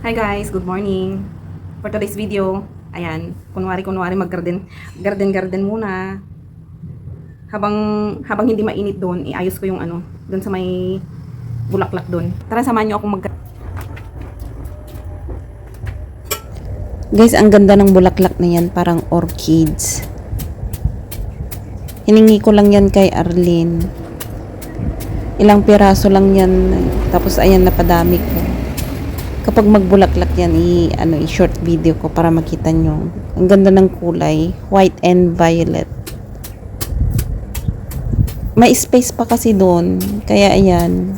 Hi guys, good morning. For today's video, ayan, kunwari kunwari mag-garden, garden garden muna. Habang habang hindi mainit doon, iayos ko yung ano, doon sa may bulaklak doon. Tara samahan niyo ako mag Guys, ang ganda ng bulaklak na yan, parang orchids. Hiningi ko lang yan kay Arlene. Ilang piraso lang yan. Tapos ayan, napadami ko. Kapag magbulaklak yan, i, ano, i-short video ko para makita nyo. Ang ganda ng kulay. White and violet. May space pa kasi doon. Kaya ayan.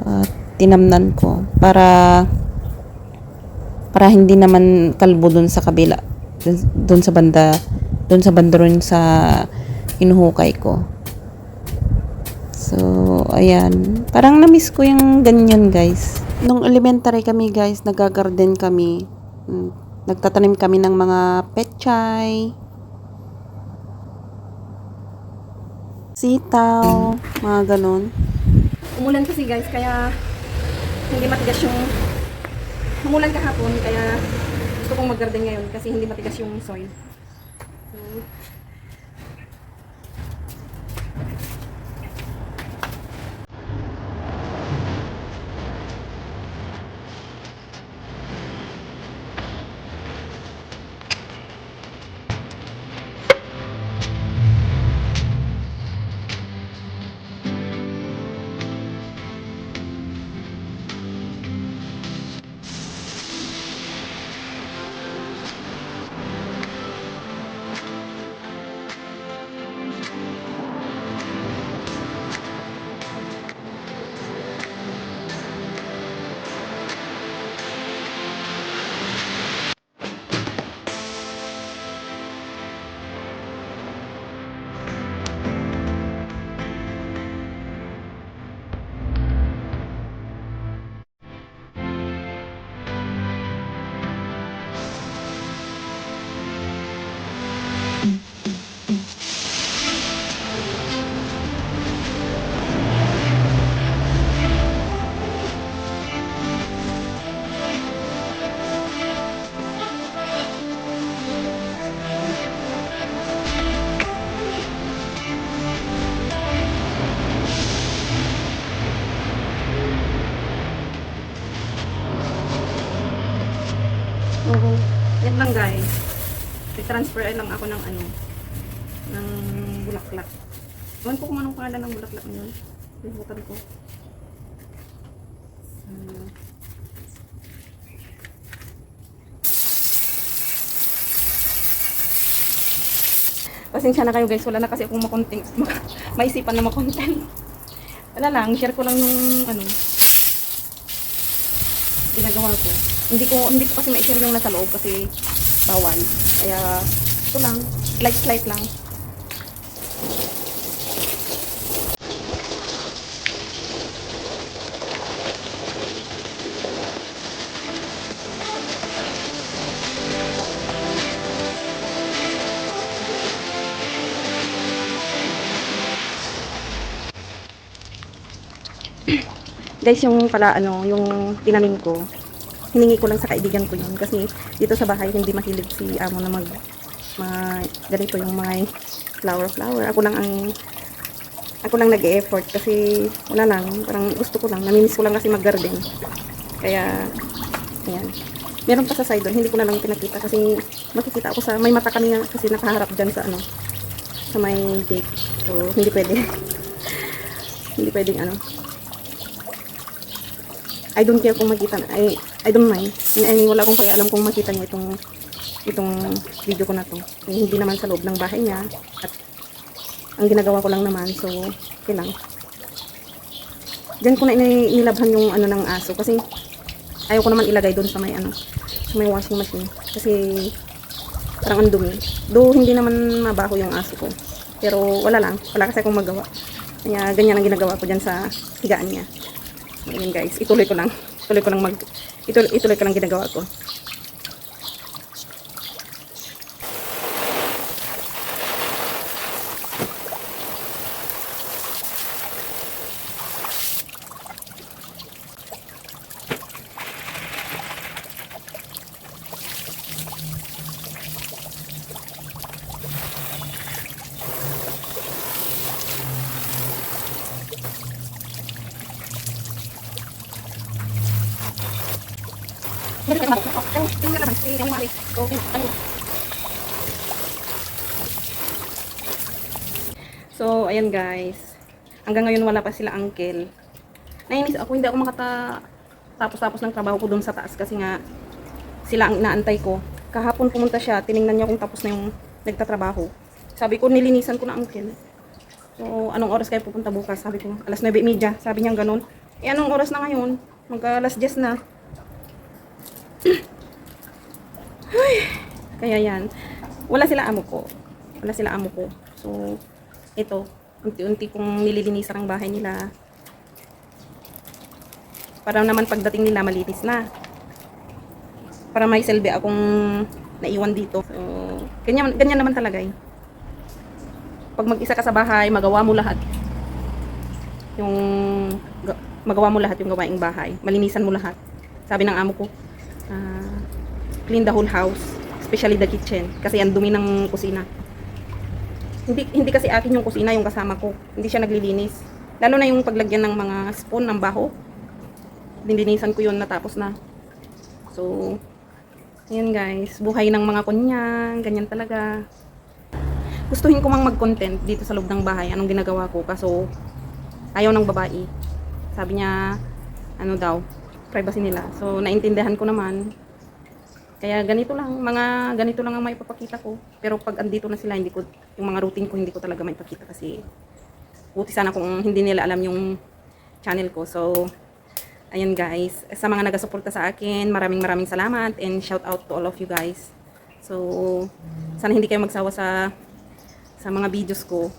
Ah, tinamnan ko. Para para hindi naman kalbo dun sa kabila dun sa banda dun sa banda sa inuhukay ko so ayan parang na-miss ko yung ganyan guys nung elementary kami guys nagagarden kami. Mm, nagtatanim kami ng mga petchay sitaw mga ganun Umulan kasi guys, kaya hindi matigas yung umulan kahapon, kaya gusto kong mag-garden ngayon kasi hindi matigas yung soil. So, Oo. Yan lang guys. I-transfer lang ako ng ano, ng bulaklak. Ewan ko kung anong pangalan ng bulaklak yun. Limutan ko. Hmm. Pasensya na kayo guys, wala na kasi akong makontent, maisipan na makontent. Wala lang, share ko lang yung ano, ginagawa ko. Hindi ko hindi ko kasi ma-share yung nasa loob kasi bawal. Kaya ito lang, slight slight lang. Guys, yung pala ano, yung tinanim ko, hiningi ko lang sa kaibigan ko yun. Kasi dito sa bahay hindi mahilig si amo na mag, mag ganito yung mga flower flower. Ako lang ang ako lang nag-e-effort kasi wala lang. Parang gusto ko lang. Namimiss ko lang kasi mag-garden. Kaya ayan. Meron pa sa side doon. Hindi ko na lang pinakita kasi makikita ako sa may mata kami nga kasi nakaharap dyan sa ano sa may gate. So hindi pwede. Hindi pwedeng ano I don't care kung makita na. I, I don't mind. I, wala akong pakialam kung makita niya itong itong video ko na to. Eh, hindi naman sa loob ng bahay niya. At ang ginagawa ko lang naman. So, okay lang. Diyan ko na ini- inilabhan yung ano ng aso. Kasi ayaw ko naman ilagay doon sa may ano sa may washing machine. Kasi parang ang dumi. Do hindi naman mabaho yung aso ko. Pero wala lang. Wala kasi akong magawa. Kaya ganyan ang ginagawa ko dyan sa higaan niya. Ayan guys, ituloy ko lang. Ituloy ko lang mag ituloy, ituloy ko lang ginagawa ko. So, ayan guys. Hanggang ngayon wala pa sila uncle. Nainis ako, hindi ako makata tapos-tapos ng trabaho ko doon sa taas kasi nga sila ang inaantay ko. Kahapon pumunta siya, tiningnan niya kung tapos na yung nagtatrabaho. Sabi ko, nilinisan ko na uncle. So, anong oras kayo pupunta bukas? Sabi ko, alas 9.30. Sabi niya ganun. Eh, anong oras na ngayon? Mag alas 10 na. Ay, kaya yan. Wala sila amo ko. Wala sila amo ko. So, ito. Unti-unti kong nililinisan ang bahay nila. Para naman pagdating nila, malinis na. Para may selbe akong naiwan dito. So, ganyan, ganyan naman talaga eh pag mag-isa ka sa bahay, magawa mo lahat. Yung ga- magawa mo lahat yung gawaing bahay. Malinisan mo lahat. Sabi ng amo ko, clean the whole house, especially the kitchen kasi ang dumi ng kusina. Hindi hindi kasi akin yung kusina yung kasama ko. Hindi siya naglilinis. Lalo na yung paglagyan ng mga spoon ng baho. Dininisan ko yun natapos na. So, ayan guys, buhay ng mga kunyang, ganyan talaga gustuhin ko mang mag-content dito sa loob ng bahay. Anong ginagawa ko? Kaso, ayaw ng babae. Sabi niya, ano daw, privacy nila. So, naintindihan ko naman. Kaya ganito lang, mga ganito lang ang maipapakita ko. Pero pag andito na sila, hindi ko, yung mga routine ko, hindi ko talaga maipakita kasi buti sana kung hindi nila alam yung channel ko. So, ayun guys. Sa mga nagasuporta sa akin, maraming maraming salamat and shout out to all of you guys. So, sana hindi kayo magsawa sa sa mga videos ko.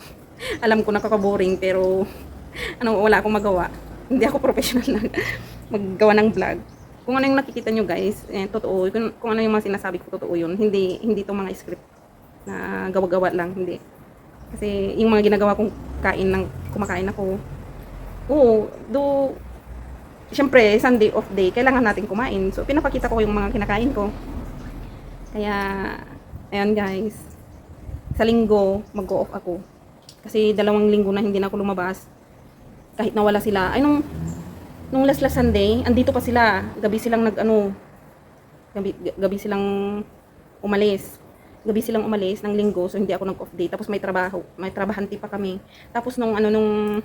Alam ko nakaka-boring pero ano, wala akong magawa. Hindi ako professional na maggawa ng vlog. Kung ano yung nakikita nyo guys, eh, totoo. Kung, kung ano yung mga sinasabi ko, totoo yun. Hindi, hindi to mga script na gawa-gawa lang. Hindi. Kasi yung mga ginagawa kong kain ng kumakain ako, oo, do, syempre, Sunday off day, kailangan natin kumain. So, pinapakita ko yung mga kinakain ko. Kaya, ayan guys, sa linggo, mag-go-off ako. Kasi dalawang linggo na hindi na ako lumabas. Kahit nawala sila. Ay, nung, nung last last Sunday, andito pa sila. Gabi silang nag, ano, gabi, gabi silang umalis. Gabi silang umalis ng linggo, so hindi ako nag-off day. Tapos may trabaho, may trabahanti pa kami. Tapos nung, ano, nung,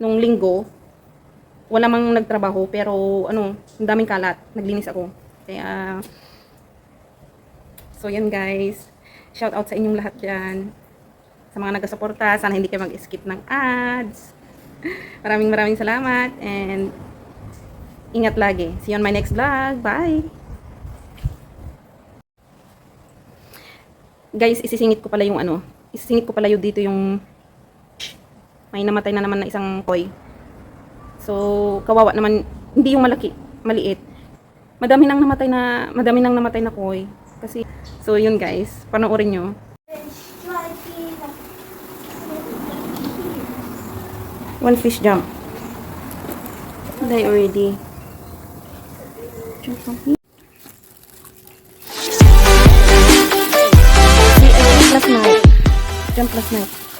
nung linggo, wala mang nagtrabaho, pero, ano, ang daming kalat. Naglinis ako. Kaya, so yan guys. Shout out sa inyong lahat dyan. Sa mga nagasuporta, sana hindi kayo mag-skip ng ads. Maraming maraming salamat and ingat lagi. See you on my next vlog. Bye! Guys, isisingit ko pala yung ano. Isisingit ko pala yung dito yung may namatay na naman na isang koi. So, kawawa naman. Hindi yung malaki, maliit. Madami nang namatay na, madami nang namatay na koi. Kasi, so yun guys, panoorin nyo. One fish jump. Die already. Jump from here. Jumped last night. Jump last night.